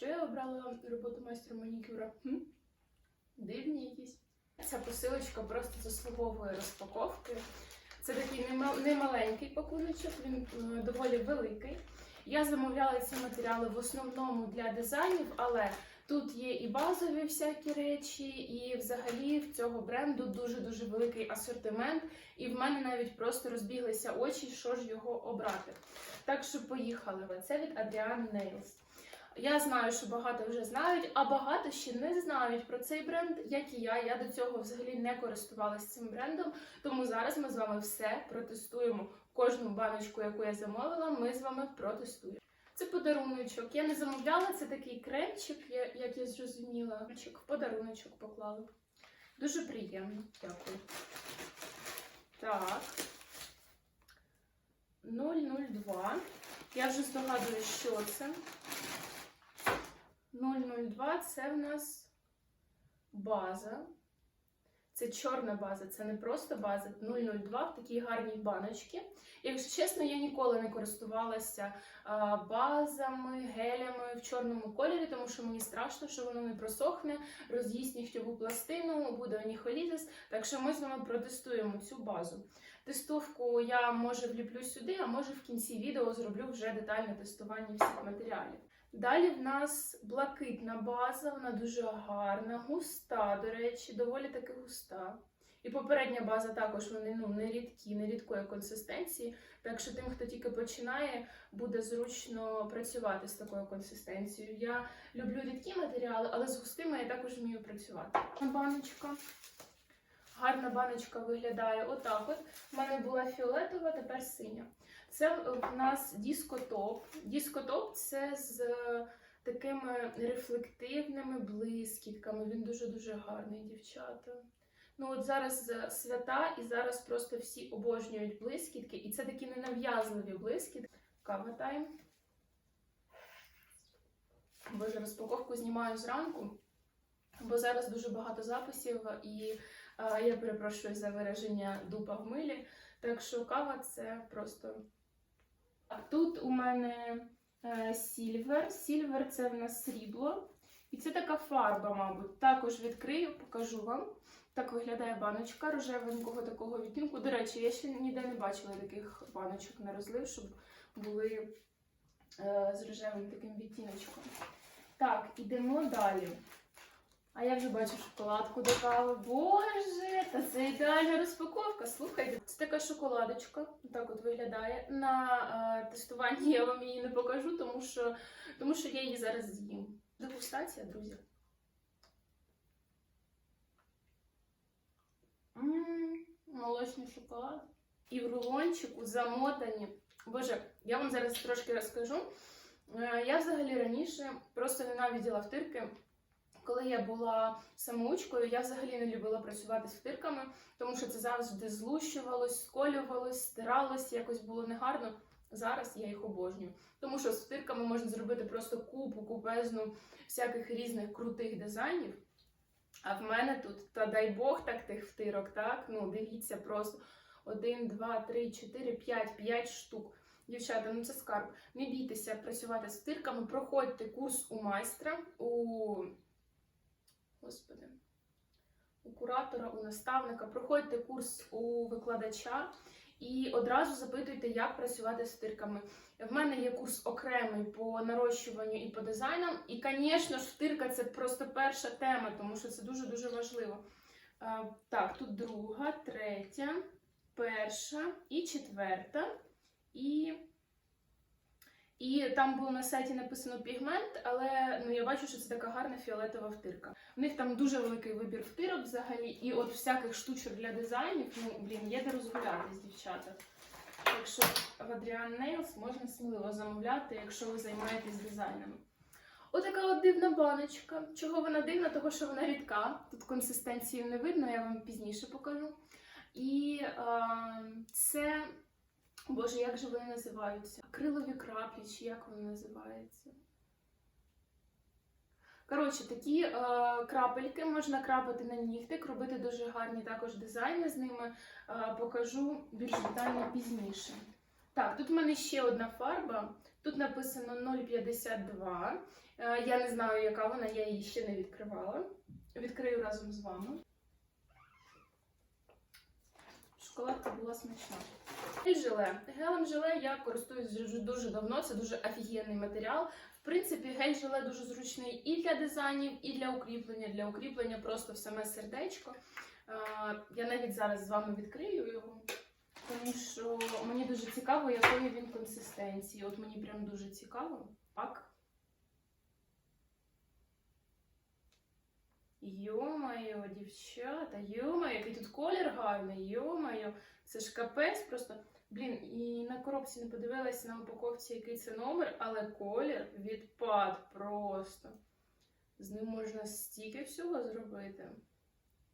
я обрала роботу майстра манікюра? Хм? Дивні якісь. Ця посилочка просто заслуговує розпаковки. Це такий немаленький пакуночок, він е, доволі великий. Я замовляла ці матеріали в основному для дизайнів, але тут є і базові всякі речі, і взагалі в цього бренду дуже-дуже великий асортимент. І в мене навіть просто розбіглися очі, що ж його обрати. Так що поїхали. Це від Adrian Nails. Я знаю, що багато вже знають, а багато ще не знають про цей бренд, як і я. Я до цього взагалі не користувалася цим брендом. Тому зараз ми з вами все протестуємо. Кожну баночку, яку я замовила, ми з вами протестуємо. Це подаруночок. Я не замовляла, це такий кремчик, як я зрозуміла. Подаруночок поклали. Дуже приємно. Дякую. Так. 002. Я вже здогадую, що це. 002 це в нас база. Це чорна база, це не просто база 002 в такій гарній баночці. Якщо чесно, я ніколи не користувалася базами, гелями в чорному кольорі, тому що мені страшно, що воно не просохне, роз'їсть нігтєву пластину, буде оніхолізис. Так що ми з вами протестуємо цю базу. Тестовку я може вліплю сюди, а може в кінці відео зроблю вже детальне тестування всіх матеріалів. Далі в нас блакитна база, вона дуже гарна, густа, до речі, доволі таки густа. І попередня база також вони ну, не рідкі, не рідкої консистенції. Так що тим, хто тільки починає, буде зручно працювати з такою консистенцією. Я люблю рідкі матеріали, але з густими я також вмію працювати. Баночка. Гарна баночка виглядає отак. От у мене була фіолетова, тепер синя. Це в нас дискотоп. Дискотоп це з такими рефлективними блискітками. Він дуже-дуже гарний, дівчата. Ну от зараз е, свята, і зараз просто всі обожнюють блискітки, і це такі ненав'язливі блискітки. Кава тайм. Боже, розпаковку знімаю зранку, бо зараз дуже багато записів, і е, я перепрошую за вираження дупа в милі. Так що кава це просто. А тут у мене е, сільвер. Сільвер це в нас срібло. І це така фарба, мабуть. Також відкрию, покажу вам. Так виглядає баночка рожевенького такого відтінку. До речі, я ще ніде не бачила таких баночок на розлив, щоб були е, з рожевим таким відтіночком. Так, ідемо далі. А я вже бачу шоколадку до кави. Боже, та це ідеальна розпаковка. Слухайте, це така шоколадочка. Так от виглядає. На е, тестуванні я вам її не покажу, тому що, тому що я її зараз з'їм. Дегустація, друзі. Молочний шоколад. І в рулончику замотані. Боже, я вам зараз трошки розкажу. Е, Я взагалі раніше просто ненавиділа втирки. Коли я була самоучкою, я взагалі не любила працювати з втирками, тому що це завжди злущувалось, сколювалось, стиралось, якось було негарно. Зараз я їх обожнюю. Тому що з втирками можна зробити просто купу, купезну всяких різних крутих дизайнів. А в мене тут, та дай Бог, так тих втирок, так? Ну, дивіться, просто один, два, три, чотири, п'ять, п'ять штук. Дівчата, ну це скарб. Не бійтеся працювати з втирками, проходьте курс у майстра, у Господи, у куратора, у наставника, проходьте курс у викладача і одразу запитуйте, як працювати з втирками. В мене є курс окремий по нарощуванню і по дизайнам. І, звісно ж, втирка це просто перша тема, тому що це дуже-дуже важливо. А, так, тут друга, третя, перша і четверта. І, і там було на сайті написано пігмент, але ну, я бачу, що це така гарна фіолетова втирка. В них там дуже великий вибір втирок взагалі, і от всяких штучок для дизайнів, ну, блін, є де розгулятись, дівчата. Так що в Adrian Nails можна сміливо замовляти, якщо ви займаєтесь дизайнами. Отака от дивна баночка. Чого вона дивна? Того, що вона рідка. Тут консистенцію не видно, я вам пізніше покажу. І е, це, боже, як же вони називаються? Акрилові краплі, чи як вони називаються? Коротше, такі е, крапельки можна крапати на нігтик, робити дуже гарні також дизайни з ними. Е, покажу більш детально пізніше. Так, тут в мене ще одна фарба. Тут написано 0,52. Е, Я не знаю, яка вона, я її ще не відкривала. Відкрию разом з вами. Шоколадка була смачна. Гель-желе. Гелем желе я користуюсь дуже, дуже давно, це дуже офігенний матеріал. В принципі, гель-желе дуже зручний і для дизайнів, і для укріплення. Для укріплення просто в саме сердечко. Я навіть зараз з вами відкрию його, тому що мені дуже цікаво, якої він консистенції. От мені прям дуже цікаво. Так. Йо-моє, дівчата, йо-моє, який тут колір гарний, йо-моє. Це ж капець просто. Блін, і на коробці не подивилася на упаковці, який це номер, але колір відпад просто. З ним можна стільки всього зробити.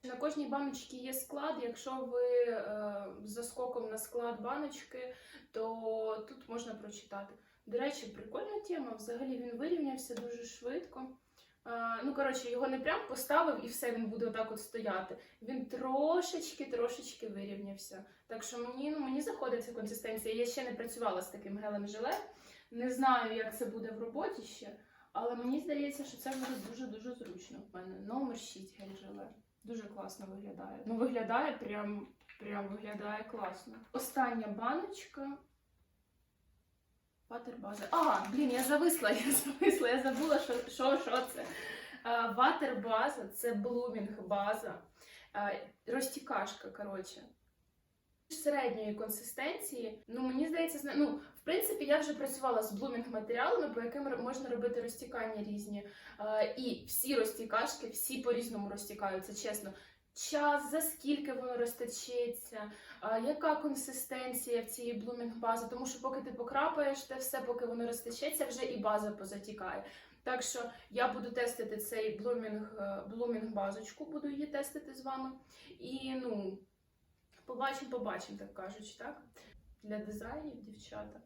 На кожній баночці є склад. Якщо ви е, за скоком на склад баночки, то тут можна прочитати. До речі, прикольна тема. Взагалі він вирівнявся дуже швидко. Е, ну, коротше, його не прям поставив і все, він буде отак от стояти. Він трошечки, трошечки вирівнявся. Так що мені, ну, мені заходить ця консистенція. Я ще не працювала з таким гелем желе. Не знаю, як це буде в роботі ще, але мені здається, що це буде дуже-дуже зручно. У мене номер 6 гель желе. Дуже класно виглядає. Ну, виглядає прям, прям виглядає класно. Остання баночка. Ватербаза. А, блін, я зависла, я зависла, я забула, що, що, що це. Ватербаза це блумінг база. Розтікашка, коротше. Середньої консистенції, ну мені здається, ну, в принципі, я вже працювала з блумінг матеріалами, по яким можна робити розтікання різні. І всі розтікашки, всі по-різному розтікаються, чесно. Час, за скільки воно розтечеться, е, яка консистенція в цієї блумінг бази, тому що поки ти покрапаєш те все, поки воно розтечеться, вже і база позатікає. Так що я буду тестити цей блумінг, е, блумінг базочку, буду її тестити з вами. І ну, побачимо, побачимо, так кажучи, так? Для дизайнів, дівчата.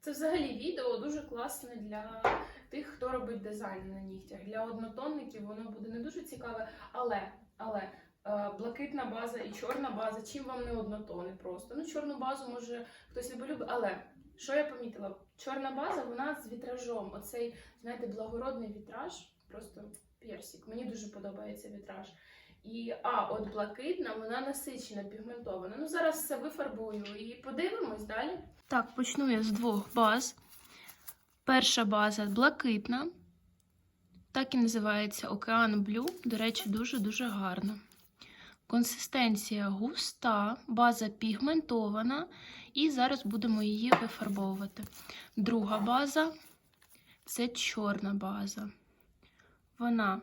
Це взагалі відео дуже класне для тих, хто робить дизайн на нігтях. Для однотонників воно буде не дуже цікаве, але, але е, блакитна база і чорна база, чим вам не однотони просто. Ну, чорну базу може хтось не полюбить, але що я помітила? Чорна база, вона з вітражом. Оцей, знаєте, благородний вітраж, просто персик. Мені дуже подобається вітраж. І а, от блакитна, вона насичена, пігментована. Ну, зараз все вифарбую і подивимось далі. Так, почну я з двох баз. Перша база блакитна. Так і називається Океан Блю. До речі, дуже-дуже гарна. Консистенція густа, база пігментована, і зараз будемо її вифарбовувати. Друга база це чорна база. Вона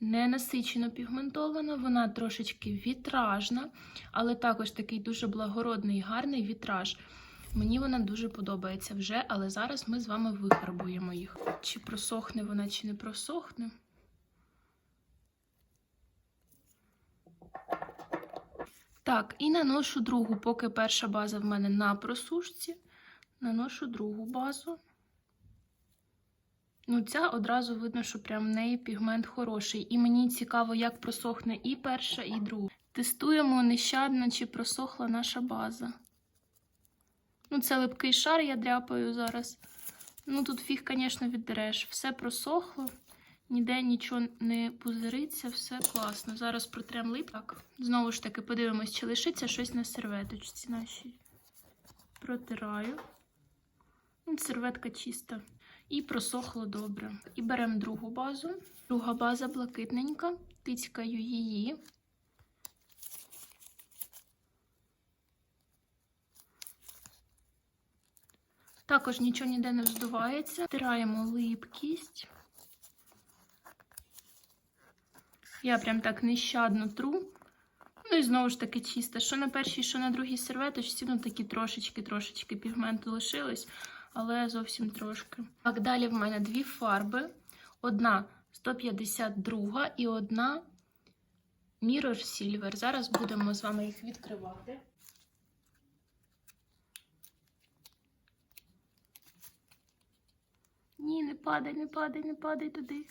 не насичено пігментована, вона трошечки вітражна, але також такий дуже благородний, гарний вітраж. Мені вона дуже подобається вже, але зараз ми з вами вифарбуємо їх. Чи просохне вона, чи не просохне. Так, і наношу другу, поки перша база в мене на просушці. Наношу другу базу. Ну, ця одразу видно, що прям в неї пігмент хороший. І мені цікаво, як просохне і перша, і друга. Тестуємо нещадно, чи просохла наша база. Ну, це липкий шар, я дряпаю зараз. Ну, тут фіг, звісно, віддереш. Все просохло, ніде нічого не пузириться, все класно. Зараз протрем лип. Так, знову ж таки, подивимось, чи лишиться щось на серветочці нашій. Протираю. Ну, Серветка чиста. І просохло добре. І беремо другу базу. Друга база блакитненька. Тицькаю її. Також нічого ніде не вздувається. Стираємо липкість. Я прям так нещадно тру. Ну і знову ж таки чисто. Що на першій, що на другій серветочці, ну такі трошечки-трошечки пігменту лишилось, але зовсім трошки. Так, далі в мене дві фарби. Одна 152 і одна Mirror Silver. Зараз будемо з вами їх відкривати. Ні, не падай, не падай, не падай туди.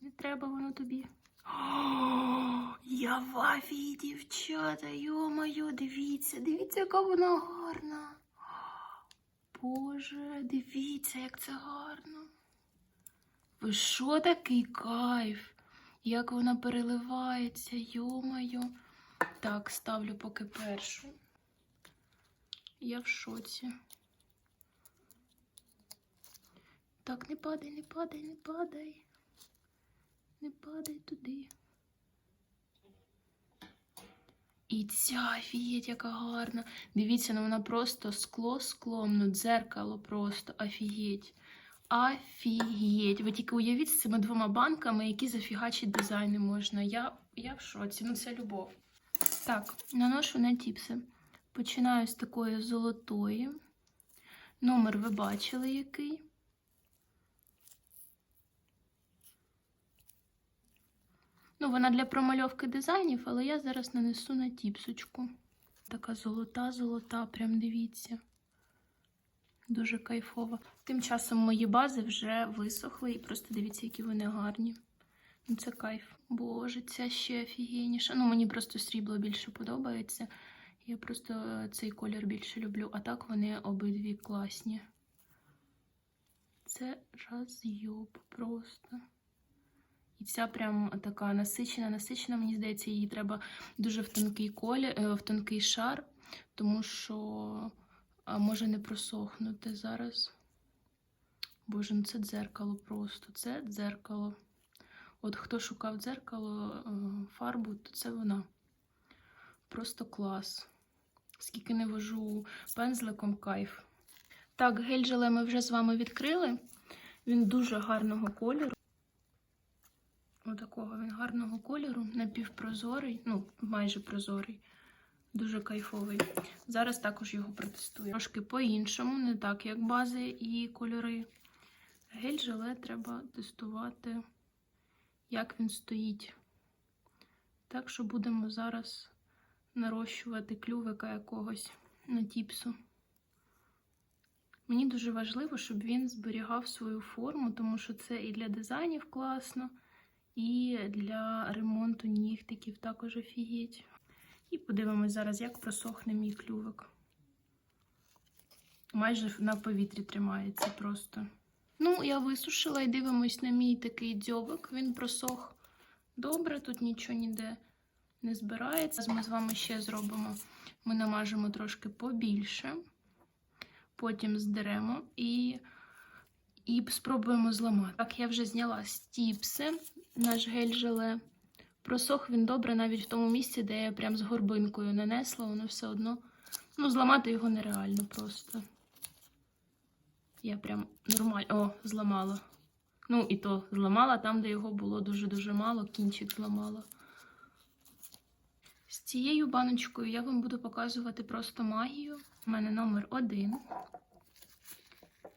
Не треба воно тобі. Я в афії, дівчата, йо-моє, дивіться, дивіться, яка вона гарна. Боже, дивіться, як це гарно. Ви що такий кайф? Як вона переливається, йомаю. Так, ставлю поки першу. Я в шоці. Так, не падай, не падай, не падай. Не падай туди. І ця офігеть, яка гарна. Дивіться, ну вона просто скло склом, ну дзеркало просто офігеть. Офігеть. Ви тільки уявіть з цими двома банками, які зафігачить дизайни можна. Я, я в шоці, ну це любов. Так, наношу на тіпси. Починаю з такої золотої. Номер ви бачили який. Ну, вона для промальовки дизайнів, але я зараз нанесу на тіпсочку. Така золота-золота, прям дивіться. Дуже кайфова. Тим часом мої бази вже висохли і просто дивіться, які вони гарні. Ну, це кайф. Боже, ця ще офігенніша. Ну, мені просто срібло більше подобається. Я просто е, цей колір більше люблю. А так вони обидві класні. Це розйоб просто. І ця прям така насичена, насичена, мені здається, її треба дуже в тонкий колір, е, в тонкий шар, тому що може не просохнути зараз. Боже, ну це дзеркало просто. Це дзеркало. От хто шукав дзеркало, е, фарбу, то це вона. Просто клас. Скільки не вожу пензликом кайф. Так, гель желе ми вже з вами відкрили. Він дуже гарного кольору. Отакого він гарного кольору, напівпрозорий, ну, майже прозорий, дуже кайфовий. Зараз також його протестую. Трошки по-іншому, не так, як бази і кольори. Гель желе треба тестувати, як він стоїть. Так що будемо зараз нарощувати клювика якогось на тіпсу. Мені дуже важливо, щоб він зберігав свою форму, тому що це і для дизайнів класно. І для ремонту нігтиків також офігеть. І подивимось зараз, як просохне мій клювик. Майже на повітрі тримається просто. Ну, я висушила і дивимось на мій такий дзьобик. Він просох добре, тут нічого ніде не збирається. Ми з вами ще зробимо. Ми намажемо трошки побільше, потім здеремо і і спробуємо зламати. Так, я вже зняла стіпси, наш гель-желе. Просох він добре навіть в тому місці, де я прям з горбинкою нанесла, воно все одно. Ну, зламати його нереально просто. Я прям нормально. О, зламала. Ну, і то зламала там, де його було дуже-дуже мало, кінчик зламала. З цією баночкою я вам буду показувати просто магію. У мене номер один.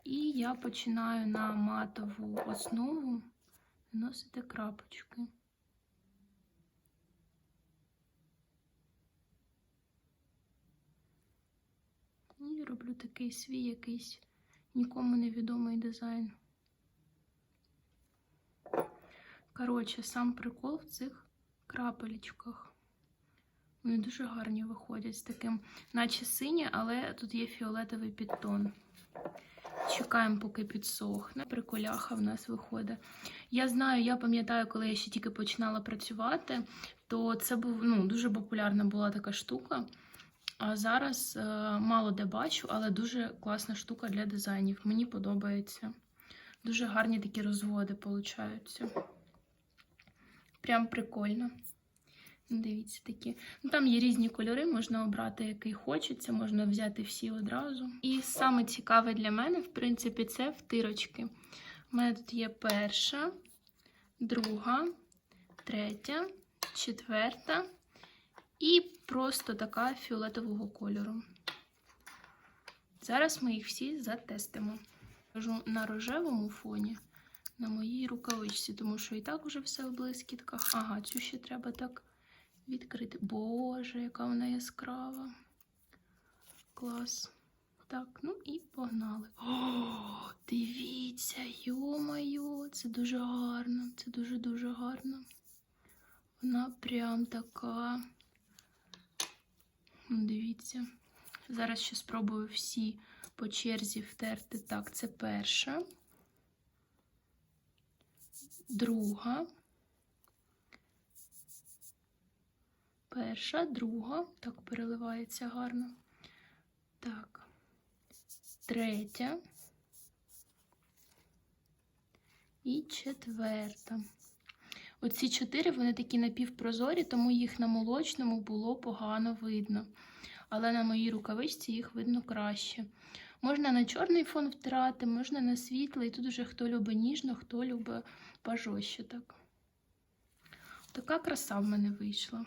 І я починаю на матову основу наносити крапочки. І роблю такий свій якийсь нікому невідомий дизайн. Коротше, сам прикол в цих крапелечках. Вони дуже гарні виходять з таким, наче сині, але тут є фіолетовий підтон. Чекаємо, поки підсохне. Приколяха в нас виходить. Я знаю, я пам'ятаю, коли я ще тільки починала працювати, то це був ну, дуже популярна була така штука. А зараз е, мало де бачу, але дуже класна штука для дизайнів. Мені подобається. Дуже гарні такі розводи получаються. Прям прикольно. Дивіться такі. Ну, Там є різні кольори, можна обрати, який хочеться, можна взяти всі одразу. І саме цікаве для мене, в принципі, це втирочки. У мене тут є перша, друга, третя, четверта і просто така фіолетового кольору. Зараз ми їх всі затестимо. Кажу на рожевому фоні, на моїй рукавичці, тому що і так уже все в блискітках. Ага, цю ще треба так відкрити. Боже, яка вона яскрава. Клас. Так, ну і погнали. О, дивіться, йо-моє, це дуже гарно, це дуже-дуже гарно. Вона прям така. Дивіться. Зараз ще спробую всі по черзі втерти. Так, це перша, друга. Перша, друга. Так, переливається гарно. Так. Третя. І четверта. Оці чотири вони такі напівпрозорі, тому їх на молочному було погано видно. Але на моїй рукавичці їх видно краще. Можна на чорний фон втирати, можна на світлий. Тут уже хто любить ніжно, хто любить пожорстче так. Така краса в мене вийшла.